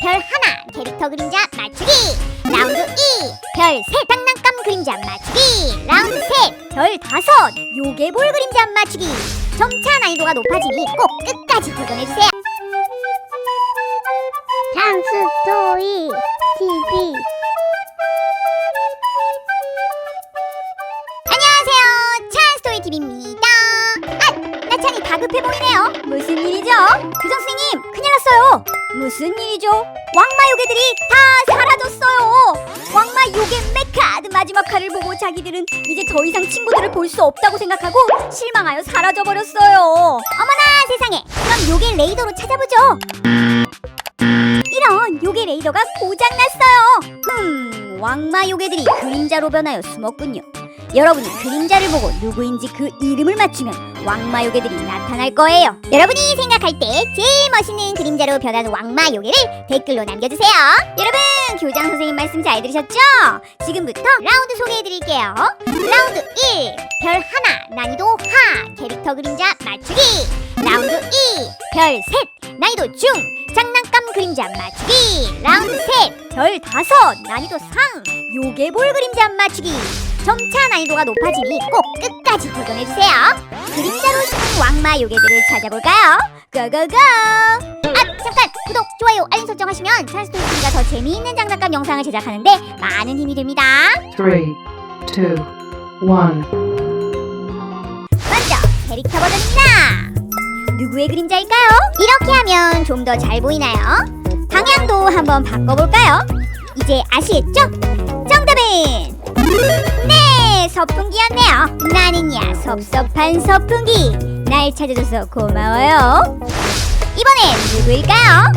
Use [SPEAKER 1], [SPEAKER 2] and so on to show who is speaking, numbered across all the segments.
[SPEAKER 1] 별 하나 캐릭터 그림자 맞추기. 라운드 2별셋 장난감 그림자 맞추기. 라운드 셋별 다섯 요괴볼 그림자 맞추기. 점차 난이도가 높아지니 꼭 끝까지 도전해주세요.
[SPEAKER 2] 찬스토이 TV
[SPEAKER 1] 안녕하세요. 찬스토리 TV입니다. 아! 나찬이 다급해 보이네요. 무슨 일이죠? 교장 선생님 났어요. 무슨 일이죠? 왕마 요괴들이 다 사라졌어요. 왕마 요괴 메카 마지막 칼을 보고 자기들은 이제 더 이상 친구들을 볼 수 없다고 생각하고 실망하여 사라져 버렸어요. 어머나 세상에. 그럼 요괴 레이더로 찾아보죠. 이런 요괴 레이더가 고장 났어요. 흠 왕마 요괴들이 그림자로 변하여 숨었군요. 여러분이 그림자를 보고 누구인지 그 이름을 맞추면 왕마 요괴들이 나타날 거예요. 여러분이 생각할 때 제일 멋있는 그림자로 변하는 왕마 요괴를 댓글로 남겨주세요. 여러분 교장 선생님 말씀 잘 들으셨죠? 지금부터 라운드 소개해드릴게요. 라운드 1 별 하나 난이도 하 캐릭터 그림자 맞추기 라운드 2 별 셋 난이도 중 장난감 그림자 맞추기 라운드 셋 별 다섯 난이도 상 요괴볼 그림자 맞추기 점차 난이도가 높아지니 꼭 끝까지 도전해주세요. 그림자로 숨은 왕마 요괴들을 찾아볼까요? 고고고! 아 잠깐 구독, 좋아요, 알림 설정하시면 찬스토리 TV가 더 재미있는 장난감 영상을 제작하는데 많은 힘이 됩니다.
[SPEAKER 3] Three, two, one.
[SPEAKER 1] 먼저 캐릭터 버전입니다. 누구의 그림자일까요? 이렇게 하면 좀 더 잘 보이나요? 방향도 한번 바꿔볼까요? 이제 아시겠죠? 정답은 네 서풍기였네요. 나는야 섭섭한 서풍기. 날 찾아줘서 고마워요. 이번엔 누구일까요?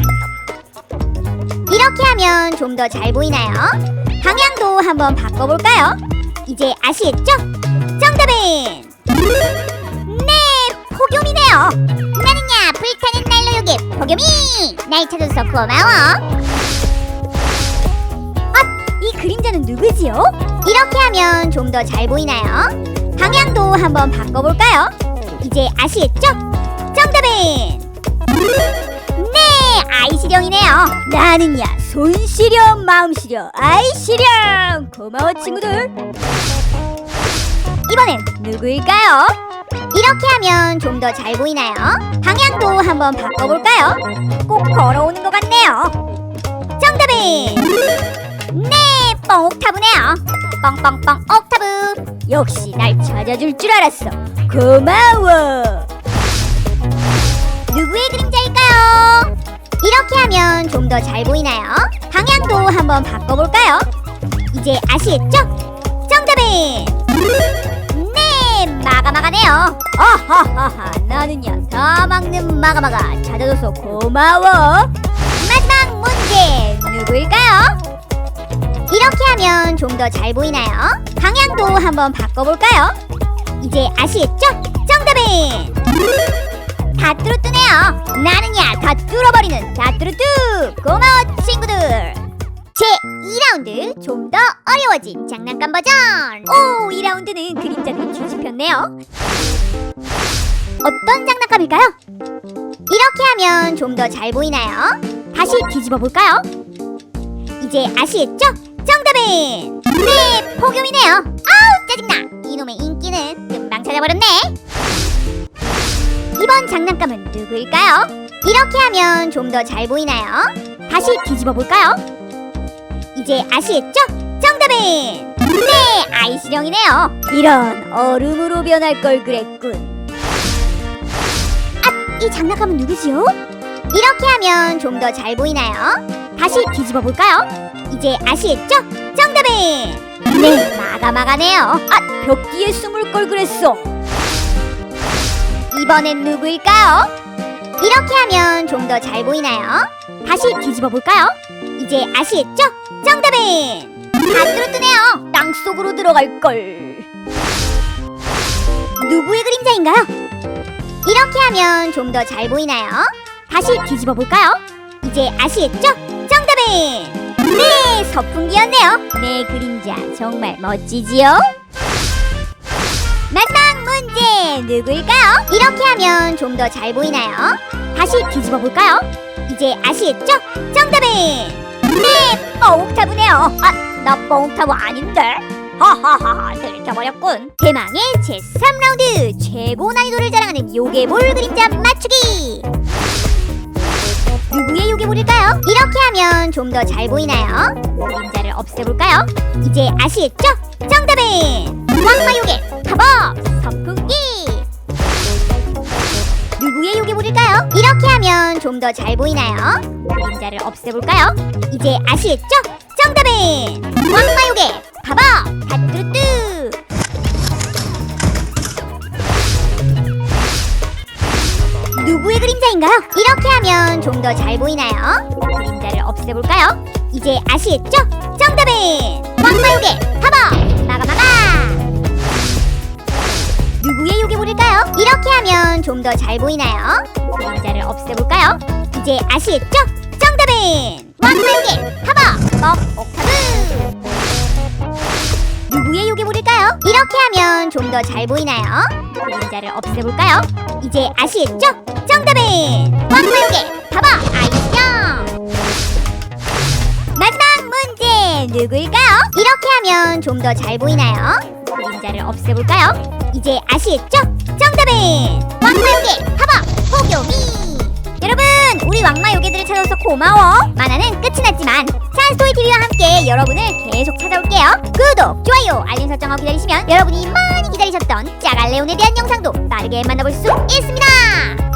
[SPEAKER 1] 이렇게 하면 좀 더 잘 보이나요? 방향도 한번 바꿔볼까요? 이제 아시겠죠? 정답은 네, 폭염이네요. 나는야 불타는 난로 요괴 폭염이. 날 찾아줘서 고마워. 아, 이 그림자는 누구지요? 이렇게 하면 좀 더 잘 보이나요? 방향도 한번 바꿔볼까요? 이제 아시겠죠? 정답은 네, 아이시령이네요. 나는야 손시령, 마음시령, 아이시령. 고마워 친구들. 이번엔 누구일까요? 이렇게 하면 좀 더 잘 보이나요? 방향도 한번 바꿔볼까요? 꼭 걸어오는 것 같네요. 정답은 네, 뻥 옥타브네요. 뻥뻥뻥 옥타브. 역시 날 찾아줄 줄 알았어. 고마워. 누구의 그림자일까요? 이렇게 하면 좀 더 잘 보이나요? 방향도 한번 바꿔볼까요? 이제 아시겠죠? 정답은 네 마가마가네요 아하하하 나는야 다 막는 마가마가 찾아줘서 고마워 마지막 문제 누구일까요? 이렇게 하면 좀 더 잘 보이나요? 방향도 한번 바꿔볼까요? 이제 아시겠죠? 정답은 다 뚜루뚜네요 나는야 다 뚫어버리는 다 뚜루뚜 고마워 친구들 제 2라운드 좀 더 어려워진 장난감 버전 오 2라운드는 그림자들이 뒤집혔네요 어떤 장난감일까요? 이렇게 하면 좀 더 잘 보이나요? 다시 뒤집어 볼까요? 이제 아시겠죠? 정답은 네 폭염이네요 아우 짜증나 이놈의 인기는 금방 찾아버렸네 이번 장난감은 누구일까요? 이렇게 하면 좀 더 잘 보이나요? 다시 뒤집어 볼까요? 이제 아시겠죠? 정답은 네 아이시령이네요 이런 얼음으로 변할 걸 그랬군 아, 이 장난감은 누구지요? 이렇게 하면 좀 더 잘 보이나요? 다시 뒤집어 볼까요? 이제 아시겠죠? 정답은 네 마가마가네요 아, 벽 뒤에 숨을 걸 그랬어 이번엔 누구일까요? 이렇게 하면 좀 더 잘 보이나요? 다시 뒤집어 볼까요? 이제 아시겠죠? 정답은 다뚜루뚜네요 땅속으로 들어갈 걸 누구의 그림자인가요? 이렇게 하면 좀 더 잘 보이나요? 다시 뒤집어 볼까요? 이제 아시겠죠? 정답은 네 서풍기였네요 내 그림자 정말 멋지지요? 마지막 문제 누구일까요? 이렇게 하면 좀 더 잘 보이나요? 다시 다시 뒤집어 볼까요? 이제 아시겠죠? 정답은 네, 뽕옥타브네요. 아, 나 뽕옥타브 아닌데. 하하하하, 들켜버렸군. 대망의 제3라운드 최고 난이도를 자랑하는 요괴볼 그림자 맞추기. 누구의 요괴볼일까요? 이렇게 하면 좀 더 잘 보이나요? 그림자를 없애볼까요? 이제 아시겠죠? 정답은 왕마 요괴 타박 선풍기. 누구의 요괴볼일까요? 이렇게 하면 좀 더 잘 보이나요? 그림자를 없애볼까요? 이제 아시겠죠? 정답은 왕마 요괴 타박 핫뚜뚜. 그림자인가요? 이렇게 하면 좀 더 잘 보이나요? 그림자를 없애볼까요? 이제 아시겠죠? 정답은 왕마요괴 타박 마가마가 누구의 요괴볼일까요? 이렇게 하면 좀 더 잘 보이나요? 그림자를 없애볼까요? 이제 아시겠죠? 정답은 왕마요괴 타박 뻑 옥타브 누구의 요괴볼일까요? 이렇게 하면 좀 더 잘 보이나요? 그림자를 없애볼까요? 이제 아시겠죠? 정답은 왕마요괴 봐봐. 아이형 마지막 문제. 누구일까요? 이렇게 하면 좀 더 잘 보이나요? 그림자를 없애볼까요? 이제 아시겠죠? 정답은 왕마요괴 봐봐. 호교미 여러분 우리 왕마 요괴들을 찾아서 고마워. 만화는 끝이 났지만 찬스토이TV와 함께 여러분을 계속 찾아올게요. 구독, 좋아요, 알림 설정하고 기다리시면 여러분이 많이 기다리셨던 짜갈레온에 대한 영상도 빠르게 만나볼 수 있습니다